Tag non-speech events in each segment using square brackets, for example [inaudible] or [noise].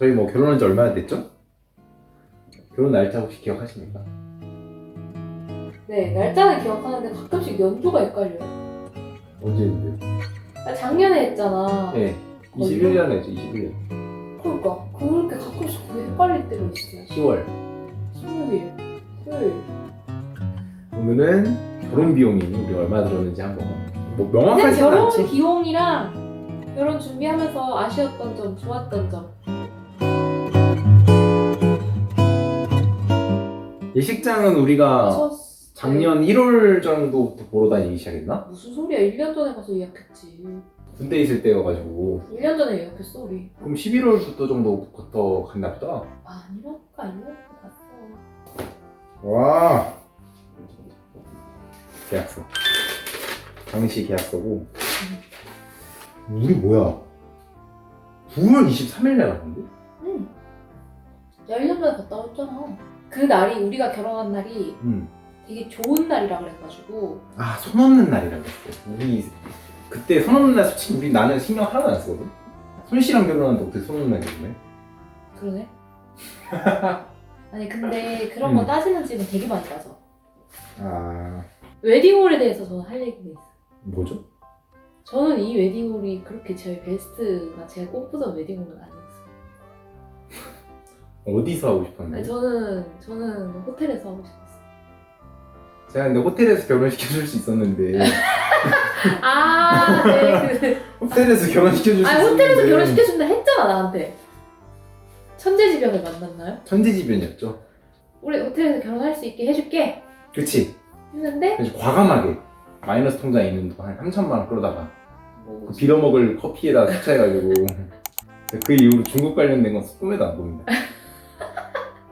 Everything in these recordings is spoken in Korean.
저희 뭐 결혼한 지 얼마나 됐죠? 결혼 날짜 혹시 기억하십니까? 네, 날짜는 기억하는데 가끔씩 연도가 헷갈려요. 언제인데? 나 작년에 했잖아. 네. 21년에 했죠, 21년. 그러니까 그렇게 가끔씩 그게 헷갈릴 때가 있어요. 10월. 수요일, 토요일. 오늘은 결혼 비용이 우리 얼마 들었는지 한번 뭐 근데 명확하지는 결혼 않지? 비용이랑 결혼 준비하면서 아쉬웠던 점, 좋았던 점. 예식장은 우리가 저 작년 1월 정도부터 보러 다니기 시작했나? 무슨 소리야? 1년 전에 가서 예약했지. 군대 있을 때여가지고 1년 전에 예약했어 우리. 그럼 11월부터 정도부터 갔나 보다 아니라니까 1년 전에 갔어. 와 계약서 당시 계약서고 우리 뭐야 9월 23일 날 갔는데? 응. 야 1년 전에 갔다 왔잖아. 그 날이 우리가 결혼한 날이 응. 되게 좋은 날이라 그래가지고 아, 손 없는 날이라고 했어. 우리 그때 손 없는 날 솔직히 우리 나는 신경 하나도 안 쓰거든. 손 씨랑 결혼하는데 어떻게 손 없는 날이네? 그러네. [laughs] 아니 근데 그런 거 음. 따지는 집은 되게 많이 따져. 아, 웨딩홀에 대해서 저는 할 얘기가 있어요. 뭐죠? 저는 이 웨딩홀이 그렇게 제 베스트가 제가 꿈꾸던 웨딩홀은 아니었어요. 어디서 하고? 아니, 저는 저는 호텔에서 하고 싶었어요. 제가 근데 호텔에서 결혼시켜줄 수 있었는데 [laughs] 아, 네. 그... 호텔에서 결혼시켜줄 수 아니 있었는데 호텔에서 결혼 시켜준다 했잖아 나한테. 천재지변을 만났나요? 천재지변이었죠. 우리 호텔에서 결혼할 수 있게 해줄게 그치? 했는데 그래서 과감하게 마이너스 통장에 있는 돈 한 3천만 원 끌어다가 뭐, 그 빌어먹을 커피에다 섭취해가지고 [laughs] 그 이후로 중국 관련된 건 꿈에도 안 봅니다.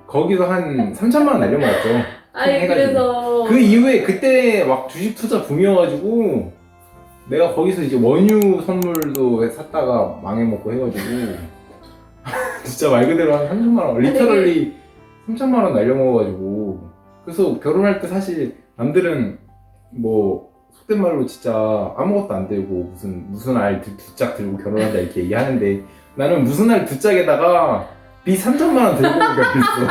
거기서 한 3천만 원 날려먹었죠. [laughs] 아니 해가지고. 그래서 그 이후에 그때 막 주식 투자 붐이어가지고 내가 거기서 이제 원유 선물도 샀다가 망해먹고 해가지고 [laughs] 진짜 말 그대로 한 3천만 원 리터럴리 3천만 원 날려먹어가지고 그래서 결혼할 때 사실 남들은 뭐 속된 말로 진짜 아무것도 안 들고 무슨 무슨 알 두- 두짝 들고 결혼한다 이렇게 얘기하는데 나는 무슨 알 두 짝에다가 비 3천만 원 들고 결혼했어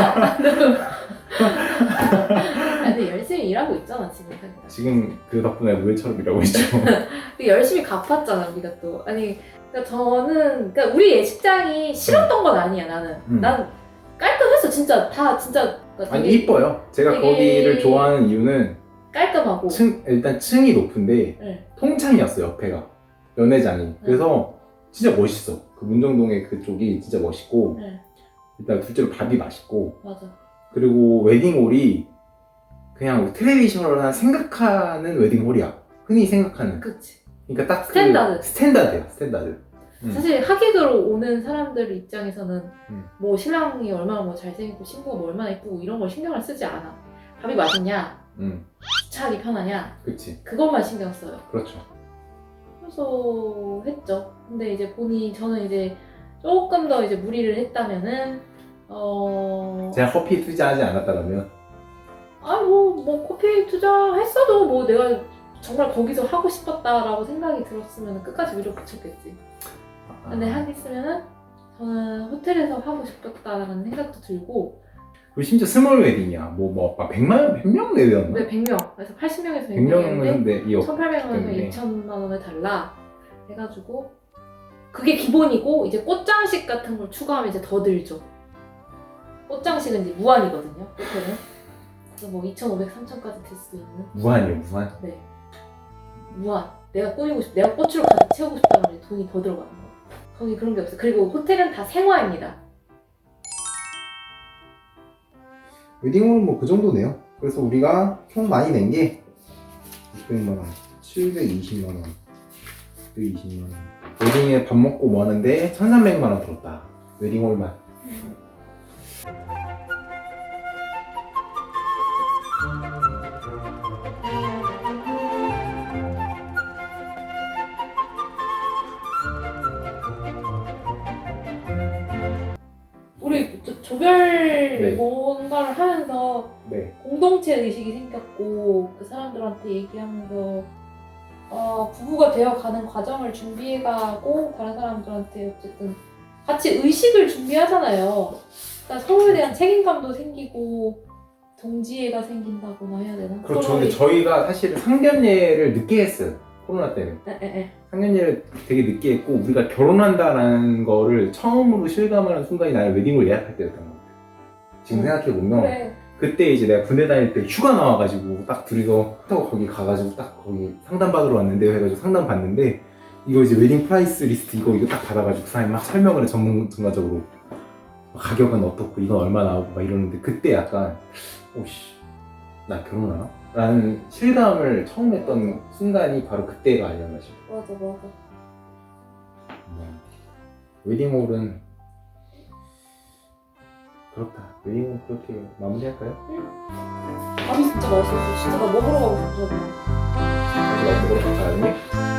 아, 근데 열심히 일하고 있잖아 지금 사실. 지금 그 덕분에 노예처럼 일하고 있죠 [laughs] 그 열심히 갚았잖아 우리가 또 아니 그러니까 저는 그러니까 우리 예식장이 싫었던 건 아니야 나는 음. 난 깔끔했어 진짜 다 진짜 그러니까 아니 되게 이뻐요. 제가 되게- 거기를 좋아하는 이유는 깔끔하고 층 일단 층이 높은데 네. 통창이었어요 옆에가 연회장이. 그래서 진짜 멋있어. 그 문정동의 그쪽이 진짜 멋있고 네. 일단 둘째로 밥이 맛있고 맞아 그리고 웨딩홀이 그냥 트레디셔널한 생각하는 웨딩홀이야. 흔히 생각하는. 그치 그러니까 딱 그 스탠다드. 스탠다드야 스탠다드. 음. 사실 하객으로 오는 사람들 입장에서는 음. 뭐 신랑이 얼마나 뭐 잘생기고 신부가 뭐 얼마나 이쁘고 이런 걸 신경을 쓰지 않아 밥이 맛있냐 음, 주차하기 편하냐 그치. 그것만 신경 써요 그렇죠. 그래서 했죠. 근데 이제 본인 저는 이제 조금 더 이제 무리를 했다면은 어 제가 커피 투자하지 않았다면 아니 뭐뭐 커피 투자했어도 뭐 내가 정말 거기서 하고 싶었다라고 생각이 들었으면 끝까지 위로 붙였겠지. 근데 하겠으면은 저는 호텔에서 하고 싶었다라는 생각도 들고 그리고 심지어 스몰 웨딩이야. 뭐, 뭐, 100만, 100명 내외였나? 근데 100명 그래서 80명에서 100명은 100명인데 했는데, 이 1,800원에서 때문에. 2,000만 원을 달라 해가지고 그게 기본이고 이제 꽃장식 같은 걸 추가하면 이제 더 들죠. 꽃장식은 이제 무한이거든요. 호텔은. 그래서 뭐 2,500, 3,000까지 될 수도 있는 무한이에요, 무한. 무한. 내가 꾸미고 싶, 내가 꽃으로 가득 채우고 싶다면 돈이 더 들어가는 거. 거기 그런 게 없어요. 그리고 호텔은 다 생화입니다. 웨딩홀은 뭐 그 정도네요. 그래서 우리가 총 많이 낸 게 600만원, 720만원, 120만원. 웨딩에 밥 먹고 뭐 하는데 1300만원 들었다. 웨딩홀만. 우리 조- 조별 네. 뭔가를 하면서 네. 공동체 의식이 생겼고 그 사람들한테 얘기하면서 어, 부부가 되어 가는 과정을 준비해가고 다른 사람들한테 어쨌든 같이 의식을 준비하잖아요. 그러니까 서로에 대한 책임감도 생기고 동지애가 생긴다거나 해야 되나? 그렇죠. 근데 저희가 사실 상견례를 늦게 했어요. 코로나 때문에. 에, 에, 에. 상견례를 되게 늦게 했고 우리가 결혼한다라는 거를 처음으로 실감하는 순간이 나는 웨딩홀 예약할 때였던 것 같아요. 지금 음, 생각해보면 그래. 그때 이제 내가 군대 다닐 때 휴가 나와가지고 딱 둘이서 타고 거기 가가지고 딱 거기 상담 받으러 왔는데 해가지고 상담 받는데 이거 이제 웨딩 프라이스 리스트 이거 이거 딱 받아가지고 그 사람이 막 설명을 해 전문가적으로 가격은 어떻고 이건 얼마 나오고 막 이러는데 그때 약간 오씨 나 결혼하나? 라는 실감을 처음 했던 순간이 바로 그때가 아니었나 싶어요 맞아 맞아. 음. 웨딩홀은 그렇다 웨딩홀 그렇게 마무리할까요? 밥이 진짜 맛있었어. 진짜 나 먹으러 가고 싶어. 다시 어떻게 할까 나중에?